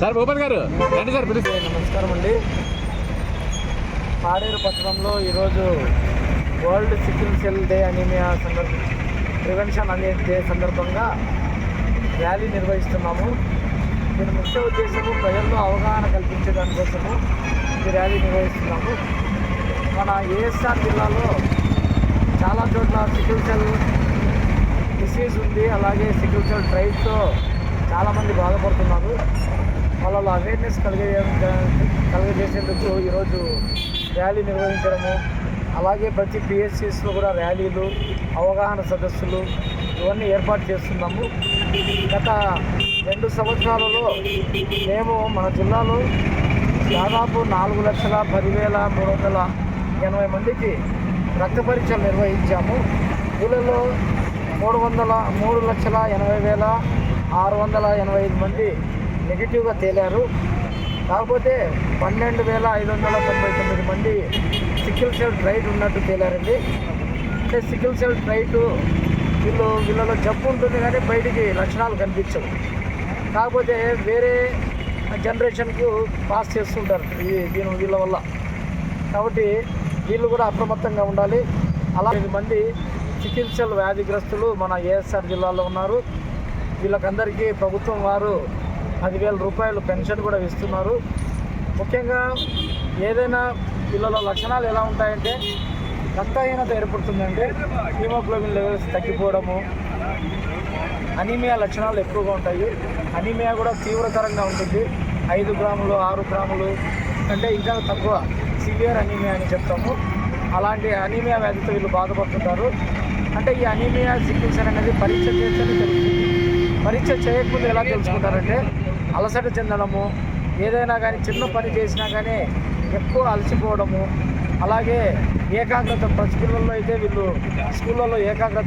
Sir భూపన్ గారు రండి sir పిలుస్తే నమస్కారం అండి. పాడేరు పట్టణంలో ఈరోజు world sickle cell day anaemia సందర్భ ప్రివెన్షన్ అనే డే సందర్భంగా ర్యాలీ నిర్వహిస్తున్నాము. దీని ముఖ్య ఉద్దేశము ప్రజల్లో అవగాహన కల్పించే దానికోసము ఈ ర్యాలీ నిర్వహిస్తున్నాము. మన ఏఎస్ఆర్ జిల్లాలో చాలా చోట్ల సికిల్ సెల్ డిసీజ్ ఉంది. అలాగే సికిల్ సెల్ ట్రైబ్తో చాలామంది బాధపడుతున్నారు. వాళ్ళలో అవేర్నెస్ కలిగే కలుగజేసేందుకు ఈరోజు ర్యాలీ నిర్వహించడము. అలాగే ప్రతి పిహెచ్సిస్లో కూడా ర్యాలీలు అవగాహన సదస్సులు ఇవన్నీ ఏర్పాటు చేస్తున్నాము. గత రెండు సంవత్సరాలలో మేము మన జిల్లాలో దాదాపు నాలుగు లక్షల పదివేల మూడు వందల ఎనభై మందికి రక్త పరీక్షలు నిర్వహించాము. వీళ్ళలో మూడు వందల మూడు లక్షల ఎనభై వేల ఆరు వందల ఎనభై ఐదు మంది నెగిటివ్గా తేలారు. కాకపోతే పన్నెండు వేల ఐదు వందల తొంభై తొమ్మిది మంది సికిల్ సెల్ ట్రైట్ ఉన్నట్టు తేలారండి. అంటే సికిల్ సెల్ ట్రైట్ వీళ్ళు వీళ్ళలో జబ్బు ఉంటుంది కానీ బయటికి లక్షణాలు కనిపించవు. కాకపోతే వేరే జనరేషన్కు పాస్ చేస్తుంటారు ఈ దీని వీళ్ళ వల్ల. కాబట్టి వీళ్ళు కూడా అప్రమత్తంగా ఉండాలి. అలా మంది చికిత్సలు వ్యాధిగ్రస్తులు మన ఏఎస్ఆర్ జిల్లాలో ఉన్నారు. వీళ్ళకందరికీ ప్రభుత్వం వారు పదివేల రూపాయలు పెన్షన్ కూడా ఇస్తున్నారు. ముఖ్యంగా ఏదైనా వీళ్ళలో లక్షణాలు ఎలా ఉంటాయంటే రక్తహీనత ఏర్పడుతుందంటే హీమోగ్లోబిన్ లెవెల్స్ తగ్గిపోవడము అనీమియా లక్షణాలు ఎక్కువగా ఉంటాయి. అనీమియా కూడా తీవ్రతరంగా ఉంటుంది. ఐదు గ్రాములు ఆరు గ్రాములు అంటే ఇంకా తక్కువ సివియర్ అనీమియా అని చెప్తాము. అలాంటి అనీమియా వ్యాధితో వీళ్ళు బాధపడుతుంటారు. అంటే ఈ అనీమియా చికిత్స అనేది పరీక్ష చేస్తేనే తెలుస్తుంది. పరీక్ష చేయకముందు ఎలా తెలుసుకుంటారంటే అలసట చెందడము ఏదైనా కానీ చిన్న పని చేసినా కానీ ఎక్కువ అలసిపోవడము అలాగే ఏకాగ్రత పసిపిల్లల్లో అయితే వీళ్ళు స్కూళ్ళల్లో ఏకాగ్రత